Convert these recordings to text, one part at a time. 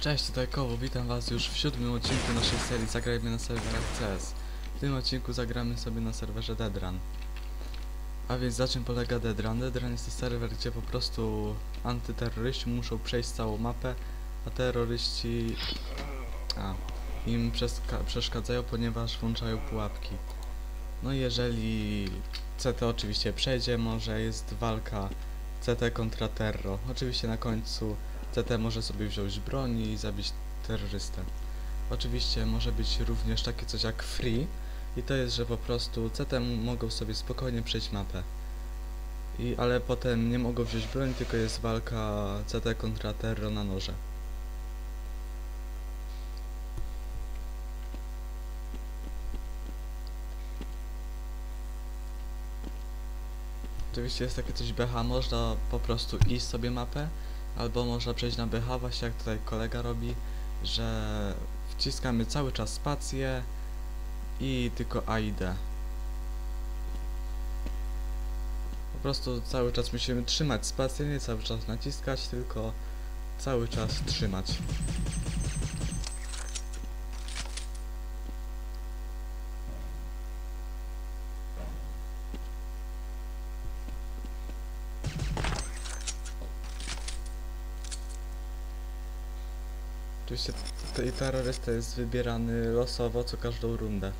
Cześć, tutaj Kowo, witam was już w siódmym odcinku naszej serii Zagrajmy na serwerach CS. W tym odcinku zagramy sobie na serwerze Deadrun. A więc za czym polega Deadrun? Deadrun jest to serwer, gdzie po prostu antyterroryści muszą przejść całą mapę, a terroryści a, im przeszkadzają, ponieważ włączają pułapki. No i jeżeli CT oczywiście przejdzie, może jest walka CT kontra Terro. Oczywiście na końcu CT może sobie wziąć broń i zabić terrorystę. Oczywiście może być również takie coś jak free i to jest, że po prostu CT mogą sobie spokojnie przejść mapę. I, ale potem nie mogą wziąć broń, tylko jest walka CT kontra Terro na noże. Oczywiście jest takie coś BH, można po prostu iść sobie mapę, albo można przejść na BH, właśnie jak tutaj kolega robi, że wciskamy cały czas spację i tylko A i D. Po prostu cały czas musimy trzymać spację, nie cały czas naciskać, tylko cały czas trzymać. Oczywiście t- terrorysta jest wybierany losowo co każdą rundę.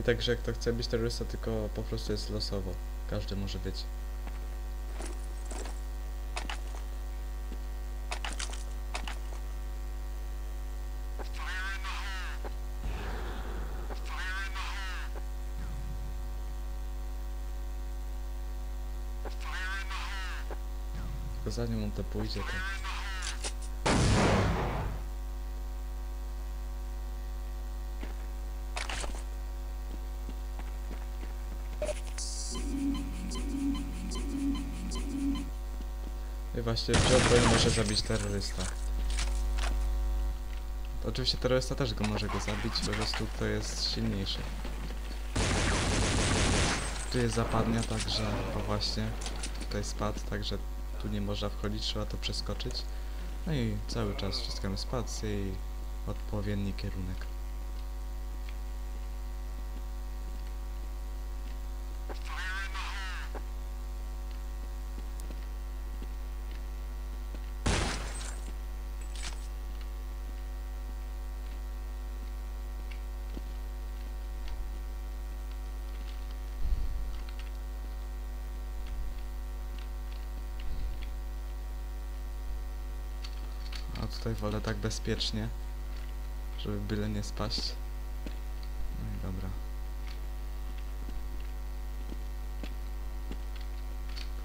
I także jak to chce być terrorysta, tylko po prostu jest losowo. Każdy może być. Tylko zanim on to pójdzie, to... I właśnie wziął może zabić terrorysta. Oczywiście terrorysta też go może go zabić, po prostu to jest silniejszy. Tu jest zapadnia, także o właśnie tutaj spadł, także tu nie można wchodzić, trzeba to przeskoczyć. No i cały czas wciskamy spację i odpowiedni kierunek. A tutaj wolę tak bezpiecznie, żeby byle nie spaść. No i dobra.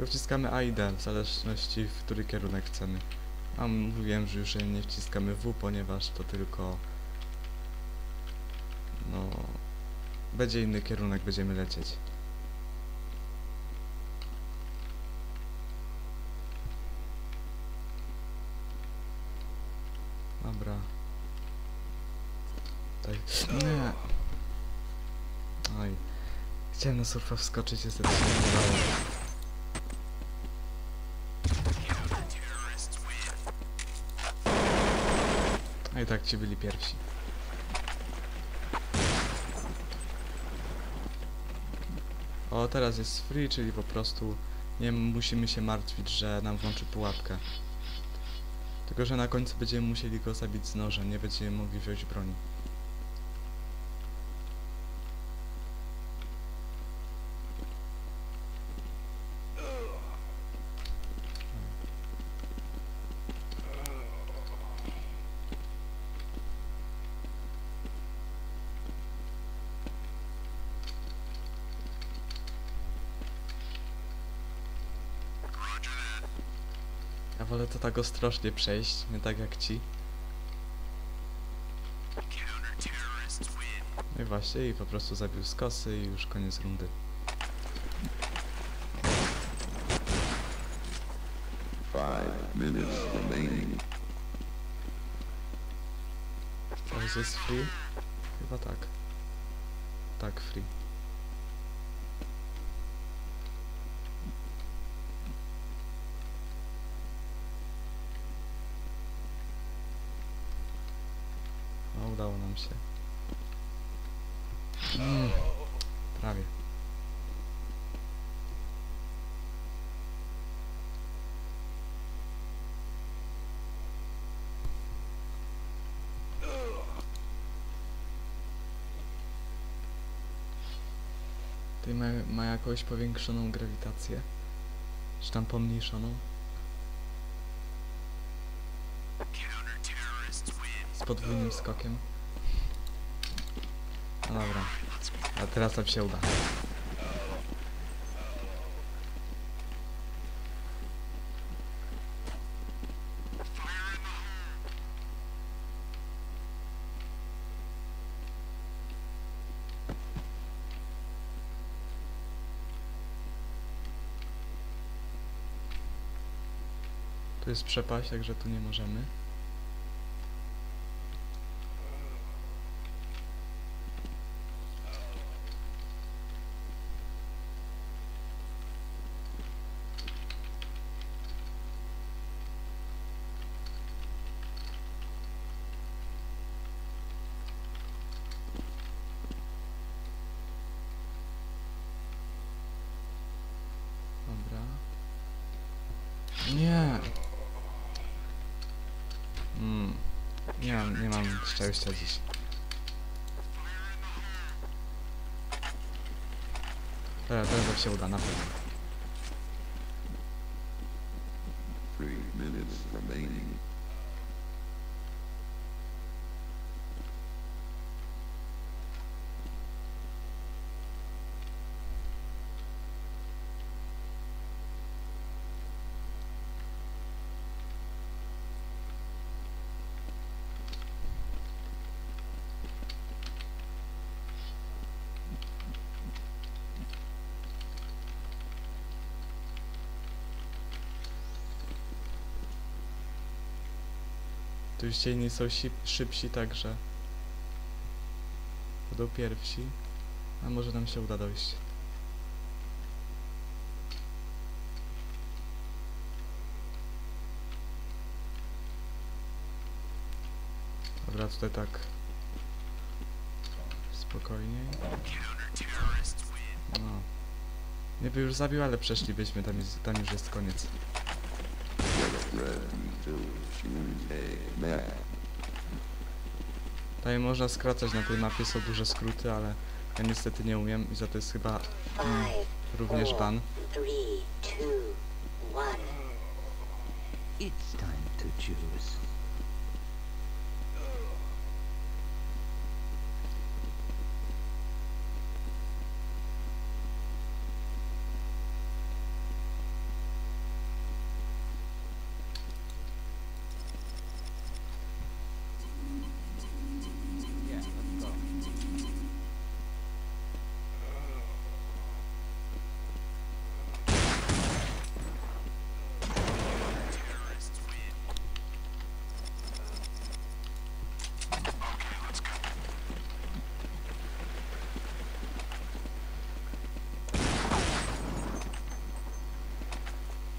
Wciskamy A i D, w zależności w który kierunek chcemy. A mówiłem, że już nie wciskamy W, ponieważ to tylko... No... Będzie inny kierunek, będziemy lecieć. Dobra. Tutaj. Nie. Oj. Chciałem na surfa wskoczyć, niestety się nie. A i tak ci byli pierwsi. O, teraz jest free, czyli po prostu nie musimy się martwić, że nam włączy pułapkę. Tylko, że na końcu będziemy musieli go zabić z noża, nie będziemy mogli wziąć broni. Ja wolę to tak ostrożnie przejść, nie tak jak ci. No i właśnie, i po prostu zabił z kosy i już koniec rundy. Five minutes remaining. Teraz jest free? Chyba tak. Tak, free. Się. Mm, prawie. Ty ma, ma jakąś powiększoną grawitację? Czy tam pomniejszoną? Z podwójnym skokiem. No dobra. A teraz nam się uda. Tu jest przepaść, także tu nie możemy. Nie. Mm. Nie mam, nie mam szczęścia dziś. Teraz, teraz się uda, na pewno. Tu już cieni są si- szybsi, także będą pierwsi. A może nam się uda dojść. Dobra, tutaj tak spokojniej. No. Nie by już zabił, ale przeszlibyśmy, tam, jest, tam już jest koniec. Tutaj można skracać na tej mapie, są duże skróty, ale ja niestety nie umiem i za to jest chyba mm, również ban. It's time to choose.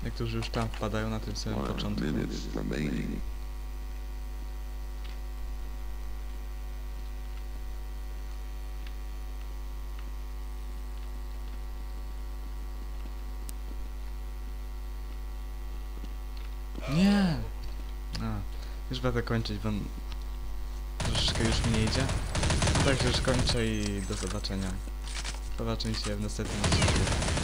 Niektórzy już tam wpadają na tym samym początku. Nie! A, już będę kończyć, bo troszeczkę już mi nie idzie. Także już kończę i do zobaczenia. Zobaczymy się w następnym odcinku.